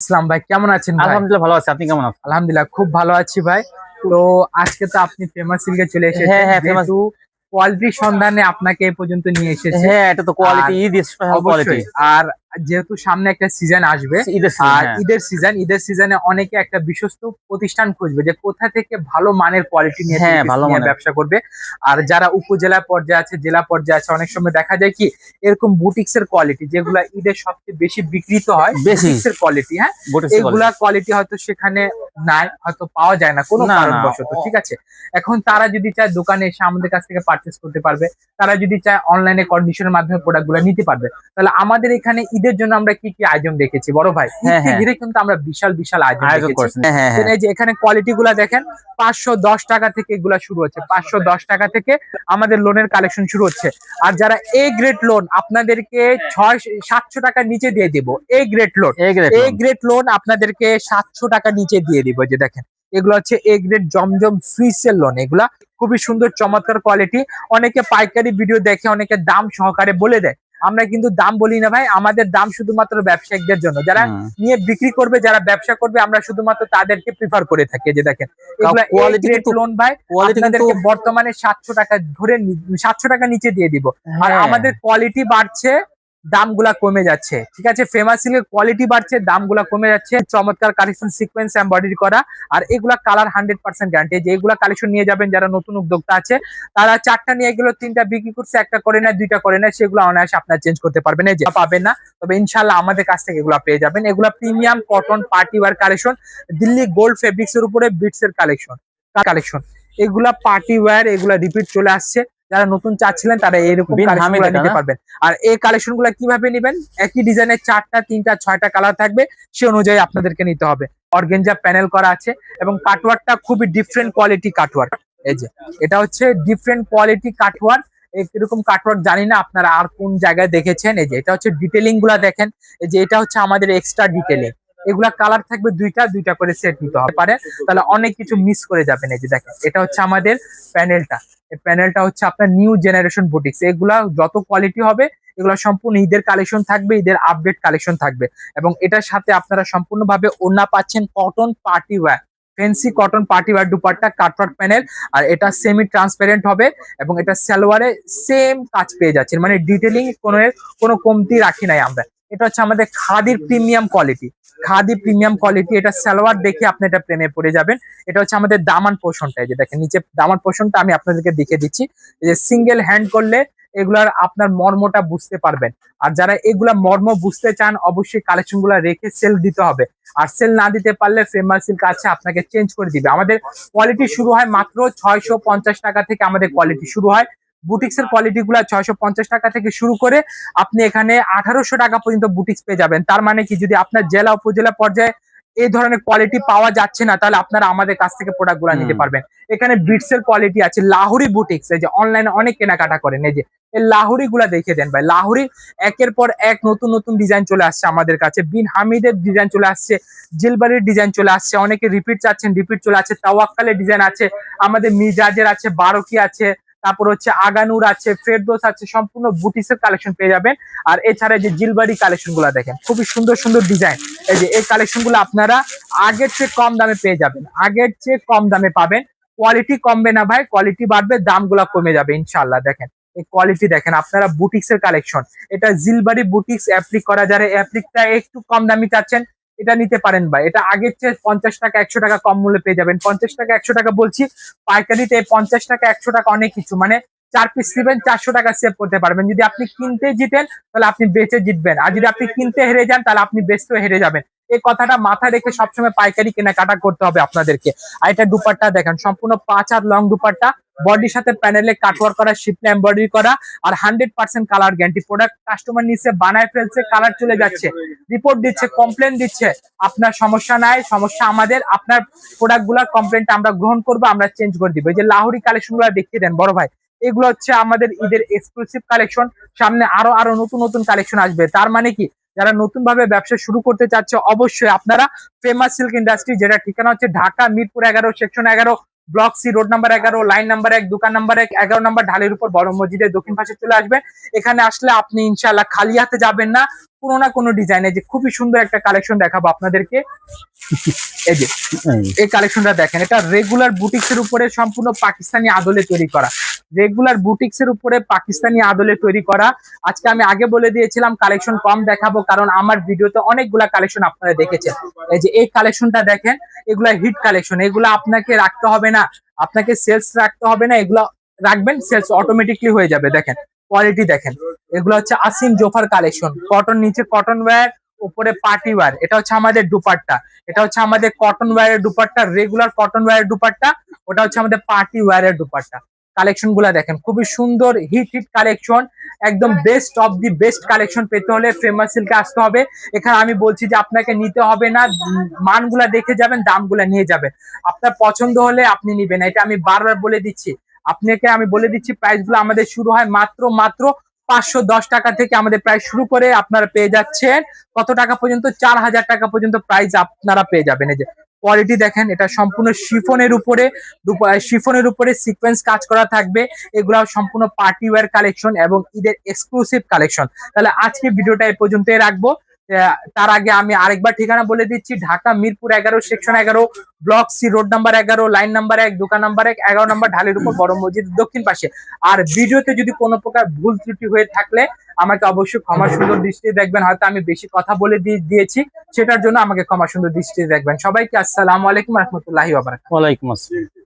ইসলাম ভাই কেমন আছেন ভাই? আলহামদুলিল্লাহ ভালো আছি। আপনি কেমন আছেন? আলহামদুলিল্লাহ খুব ভালো আছি ভাই। তো আজকে তো আপনি ফেমাস সিল্কে চলে এসেছেন। হ্যাঁ, হ্যাঁ, যেহেতু কোয়ালিটির সন্ধানে আপনাকে এই পর্যন্ত নিয়ে এসেছে। হ্যাঁ এটা তো কোয়ালিটি স্পেশাল কোয়ালিটি আর যেহেতু সামনে একটা সিজন আসবে ঈদের আর হ্যাঁ। ঈদের সিজন ঈদের সিজনে অনেকে একটা বিশ্বস্ত প্রতিষ্ঠান খুঁজবে যে কোথা থেকে ভালো মানের কোয়ালিটি নিয়ে হ্যাঁ, ভালো। ব্যবসা করবে আর যারা উপজেলা পর্যায়ে আছে জেলা পর্যায়ে আছে অনেক সময় দেখা যায় কি এরকম বুটিক্স এর কোয়ালিটি যেগুলো ঈদের সবচেয়ে বেশি বিক্রিত হয় বুটিক্স এর কোয়ালিটি হ্যাঁ এগুলা কোয়ালিটি হয়তো সেখানে নাই হয়তো পাওয়া যায় না কোনো। কারণবশত ঠিক আছে এখন তারা যদি চায় দোকানে এসে আমাদের কাছ থেকে পারচেস করতে পারবে তারা যদি চায় অনলাইনে কন্ডিশনের মাধ্যমে প্রোডাক্টগুলো নিতে পারবে তাহলে আমাদের এখানে ঈদের জন্য আমরা কি কি আয়োজন রেখেছি বড় ভাই হ্যাঁ, ঈদকে হ্যাঁ। ঘিরে কিন্তু আমরা বিশাল বিশাল আয়োজন রেখেছি হ্যাঁ হ্যাঁ হ্যাঁ। এই যে এখানে কোয়ালিটি গুলা দেখেন পাঁচশো দশ টাকা থেকে এগুলা শুরু হচ্ছে। পাঁচশো দশ টাকা থেকে আমাদের লোনের কালেকশন শুরু হচ্ছে। আর যারা এ গ্রেড লোন আপনাদেরকে ছয় সাতশো টাকার নিচে দিয়ে দিব। A grade loan A grade loan আপনাদেরকে সাতশো টাকা নিচে দিয়ে দিব। যে দেখেন এগুলো হচ্ছে এ গ্রেড জমজম সুইসের লোন এগুলা খুবই সুন্দর চমৎকার কোয়ালিটি অনেকে পাইকারি ভিডিও দেখে অনেকে দাম সহকারে বলে দেয়। আমরা কিন্তু দাম বলি না ভাই আমাদের দাম শুধুমাত্র ব্যবসায়িকদের জন্য। যারা নিয়ে বিক্রি করবে যারা ব্যবসা করবে আমরা শুধুমাত্র তাদেরকে প্রিফার করে থাকি যে দেখেন। লোন ভাই আপনাদেরকে বর্তমানে সাতশো টাকা ধরে সাতশো টাকা নিচে দিয়ে দিব। আর হ্যাঁ। আমাদের কোয়ালিটি বাড়ছে দামগুলা কমে যাচ্ছে। ঠিক আছে? ফেমাস সিল্কের কোয়ালিটি বাড়ছে, দামগুলা কমে যাচ্ছে। চমৎকার কালেকশন সিকোয়েন্স এমব্রয়ডারি করা। আর এগুলা কালার হান্ড্রেড পার্সেন্ট গ্যারান্টি যে এগুলা কালেকশন নিয়ে যাবেন, যারা নতুন উদ্যোক্তা আছে, তারা চারটা নিয়ে গেলো তিনটা বিক্রি করছে, একটা করে নেয়, দুইটা করে নেয়, সেগুলো অনায়াসে আপনার চেঞ্জ করতে পারবেন। এই যে পাবেন না, তবে ইনশাল্লাহ আমাদের কাছ থেকে এগুলা পেয়ে যাবেন। এগুলা premium cotton party wear collection Delhi gold fabrics এর উপরে বিটস এর কালেকশন কালেকশন এগুলা পার্টি ওয়্যার এগুলা রিপিট চলে আসছে। যারা নতুন চাচ্ছিলেন তারা এরকম নিতে পারবেন। আর এই কালেকশনগুলা কীভাবে নেবেন? একই ডিজাইনের চারটা তিনটা ছয়টা কালার থাকবে সে অনুযায়ী আপনাদেরকে নিতে হবে। অর্গেঞ্জা প্যানেল করা আছে এবং কাটওয়ারটা খুবই ডিফারেন্ট কোয়ালিটি কাটওয়ার এই যে এটা হচ্ছে ডিফারেন্ট কোয়ালিটি কাটওয়ার এরকম কাটওয়ার জানি না আপনারা আর কোন জায়গায় দেখেছেন? এই যে এটা হচ্ছে ডিটেলিংগুলা দেখেন। এই যে এটা হচ্ছে আমাদের এক্সট্রা ডিটেলিং এগুলা কালার থাকবে দুইটা দুইটা করে সেট নিতে হবে। পারে? তাহলে অনেক কিছু মিস করে যাবেন এই যে দেখেন, এটা হচ্ছে আমাদের প্যানেলটা এই প্যানেলটা হচ্ছে আপনার নিউ জেনারেশন বুটিক্স এগুলা যত কোয়ালিটি হবে, এগুলো সম্পূর্ণ ঈদের কালেকশন থাকবে, ঈদের আপডেট কালেকশন থাকবে। এবং এটার সাথে আপনারা সম্পূর্ণভাবে ওড়না পাচ্ছেন cotton party wear fancy cotton party wear dupatta cutwork panel আর এটা সেমি ট্রান্সপারেন্ট হবে এবং এটা সালোয়ারে সেম কাজ পেয়ে যাচ্ছেন। মানে ডিটেলিং কোনো কোনো কমতি রাখি নাই আমরা। এটা হচ্ছে আমাদের খাদির premium quality. Khadi premium quality এটা সালোয়ার দেখে আপনি এটা প্রেমে পড়ে যাবেন। এটা হচ্ছে আমাদের দামান পোষণটা যে দেখেন নিচে দামান পোষণটা আমি আপনাদেরকে দেখিয়ে দিচ্ছি। এই যে সিঙ্গেল হ্যান্ড করলে এগুলার আপনার মর্মটা বুঝতে পারবেন। আর যারা এগুলা মর্ম বুঝতে চান অবশ্যই কালেকশনগুলা রেখে সেল দিতে হবে। আর সেল না দিতে পারলে ফেমাস সিল্ক আছে আপনাকে চেঞ্জ করে দিবে। আমাদের কোয়ালিটি শুরু হয় মাত্র ছয়শো পঞ্চাশ টাকা থেকে আমাদের কোয়ালিটি শুরু হয়। বুটিক্স এর কোয়ালিটি গুলা ছয়শো পঞ্চাশ টাকা থেকে শুরু করে আপনি এখানে আঠারোশো টাকা পর্যন্ত বুটিক্স পেয়ে যাবেন। তার মানে কি যদি আপনার জেলা উপজেলা পর্যায়ে এই ধরনের কোয়ালিটি পাওয়া যাচ্ছে না তাহলে আপনারা আমাদের কাছ থেকে প্রোডাক্টগুলা নিতে পারবেন। এখানে বিটস এর কোয়ালিটি আছে লাহুরি বুটিক্স এই যে অনলাইনে অনেক কেনাকাটা করেন এই যে এই লাহুরি গুলা দেখে দেন ভাই। লাহুরি একের পর এক নতুন নতুন ডিজাইন চলে আসছে আমাদের কাছে। বিন হামিদের ডিজাইন চলে আসছে জিলবারির ডিজাইন চলে আসছে অনেকে রিপিট চাচ্ছেন রিপিট চলে আসছে তাওয়াক্কালের ডিজাইন আছে আমাদের মিজাজের আছে বারোকি আছে তারপর হচ্ছে আগানুর আছে, ফেরদোস আছে, সম্পূর্ণ বুটিক্সের কালেকশন পেয়ে যাবেন। আর এছাড়া যে জিলবারি কালেকশনগুলা দেখেন, খুবই সুন্দর সুন্দর ডিজাইন এই যে এই কালেকশনগুলো আপনারা আগের চেয়ে কম দামে পেয়ে যাবেন। আগের চেয়ে কম দামে পাবেন। কোয়ালিটি কমবে না ভাই কোয়ালিটি বাড়বে, দামগুলা কমে যাবে ইনশাল্লাহ দেখেন, এই কোয়ালিটি দেখেন, আপনারা বুটিক্স এর কালেকশন এটা জিলবারি বুটিক্স অ্যাপ্লিক করা, যারা অ্যাপ্লিকটা একটু কম দামি চাচ্ছেন এটা নিতে পারেন ভাই। এটা আগের চেয়ে পঞ্চাশ টাকা, একশো টাকা কম মূল্যে পেয়ে যাবেন। পঞ্চাশ টাকা, একশো টাকা বলছি, পাইকারিতে পঞ্চাশ টাকা, একশো টাকা অনেক কিছু। মানে চার পিস নেবেন, চারশো টাকা সেভ করতে পারবেন। যদি আপনি কিনতে জিতেন, তাহলে আপনি বেঁচে জিতবেন। আর যদি আপনি কিনতে হেরে যান, তাহলে আপনি বেচতেও হেরে যাবেন। এই কথাটা মাথায় রেখে সবসময় পাইকারি কেনাকাটা করতে হবে আপনাদেরকে। আর এটা দুপাট্টা দেখেন, সম্পূর্ণ পাঁচ হাত লং দুপাট্টা। বডির সাথে প্যানেলে কাটওয়ার করা শিপনে এমব্রয়ডারি করা, আর hundred percent colour guarantee product customer নিচ্ছে, বানায় ফেলছে কালার চলে যাচ্ছে। রিপোর্ট দিচ্ছে কমপ্লেন দিচ্ছে। আপনার সমস্যা নাই, সমস্যা আমাদের। আপনার প্রোডাক্টগুলার কমপ্লেনটা আমরা গ্রহণ করব, আমরা চেঞ্জ করে দিব। যে লাহুরি কালেকশনগুলো দেখিয়ে দেন, বড় ভাই। এগুলো হচ্ছে আমাদের ঈদের এক্সক্লুসিভ কালেকশন সামনে আরও আরও নতুন নতুন কালেকশন আসবে। তার মানে কি? যারা নতুন ভাবে ব্যবসা শুরু করতে চাচ্ছে, অবশ্যই আপনারা ফেমাস সিল্ক ইন্ডাস্ট্রি যেটা ঠিকানা হচ্ছে ঢাকা মিরপুর এগারো সেকশন এগারো ব্লক সি রোড নাম্বার এগারো লাইন নাম্বার এক, দোকান নাম্বার এক, এগারো নাম্বার ঢালের উপর বড় মসজিদের দক্ষিণ পাশে চলে আসবেন। এখানে আসলে আপনি ইনশাল্লাহ খালি হাতে যাবেন না। কোনো না কোনো ডিজাইনে যে খুবই সুন্দর একটা কালেকশন দেখাবো আপনাদেরকে। এই যে এই, কালেকশনটা দেখেন এটা রেগুলার বুটিক্স এর উপরে সম্পূর্ণ পাকিস্তানি আদলে তৈরি করা। রেগুলার বুটিক্স এর উপরে পাকিস্তানি আদলে তৈরি করা। আজকে আমি আগে বলে দিয়েছিলাম কালেকশন কম দেখাবো কারণ আমার ভিডিওতে অনেকগুলা কালেকশন আপনারা দেখেছেন। এই যে এই কালেকশনটা দেখেন এগুলা হিট কালেকশন এগুলা আপনাকে রাখতে হবে না। আপনাকে সেলস রাখতে হবে না এগুলা রাখবেন সেলস অটোমেটিকলি হয়ে যাবে দেখেন। কোয়ালিটি দেখেন। এগুলো হচ্ছে আসিম জোফার কালেকশন কটন নিচে কটন ওয়্যার উপরে পার্টি ওয়্যার এটা হচ্ছে আমাদের দুপাট্টা। এটা হচ্ছে আমাদের কটন ওয়্যারের দুপাট্টা রেগুলার কটন ওয়্যারের দুপাট্টা, ওটা হচ্ছে আমাদের পার্টি ওয়্যারের দুপাট্টা। কালেকশনগুলা দেখেন, খুবই সুন্দর হিট হিট কালেকশন একদম best of the best collection পেতে হলে ফেমাস সিল্কে আসতে হবে। এখানে আমি বলছি যে আপনাকে নিতে হবে না, মানগুলা দেখে যাবেন, দামগুলা নিয়ে যাবেন। আপনার পছন্দ হলে আপনি নিবেন। এটা আমি বারবার বলে দিচ্ছি। আপনাকে আমি বলে দিচ্ছি প্রাইসগুলো আমাদের শুরু হয় মাত্র মাত্র পাঁচশো দশ টাকা থেকে আমাদের প্রাইস শুরু করে আপনারা পেয়ে যাচ্ছেন। কত টাকা পর্যন্ত? চার হাজার টাকা পর্যন্ত প্রাইস আপনারা পেয়ে যাবেন। এই যে কোয়ালিটি দেখেন, এটা সম্পূর্ণ শিফনের উপরে শিফনের উপরে সিকোয়েন্স কাজ করা থাকবে। এগুলো সম্পূর্ণ পার্টি ওয়ার কালেকশন এবং ঈদের এক্সক্লুসিভ কালেকশন তাহলে আজকে ভিডিওটা এ পর্যন্তই রাখব। তার আগে আমি আরেকবার ঠিকানা বলে দিচ্ছি, ঢাকা মিরপুর এগারো সেকশন এগারো ব্লক সি রোড নাম্বার এগারো লাইন নাম্বার এক, দোকান নাম্বার এক, এগারো নাম্বার ঢালের উপর বড় মসজিদ, দক্ষিণ পাশে। আর ভিডিওতে যদি কোনো প্রকার ভুল ত্রুটি হয়ে থাকলে আমাকে অবশ্যই ক্ষমা সুন্দর দৃষ্টি দেখবেন, হয়তো আমি বেশি কথা বলে দিয়ে- দিয়েছি, সেটার জন্য আমাকে ক্ষমা সুন্দর দৃষ্টি দেখবেন। সবাইকে আসসালামু আলাইকুম রহমতুল্লাহি ওয়ালাইকুম আসসালাম।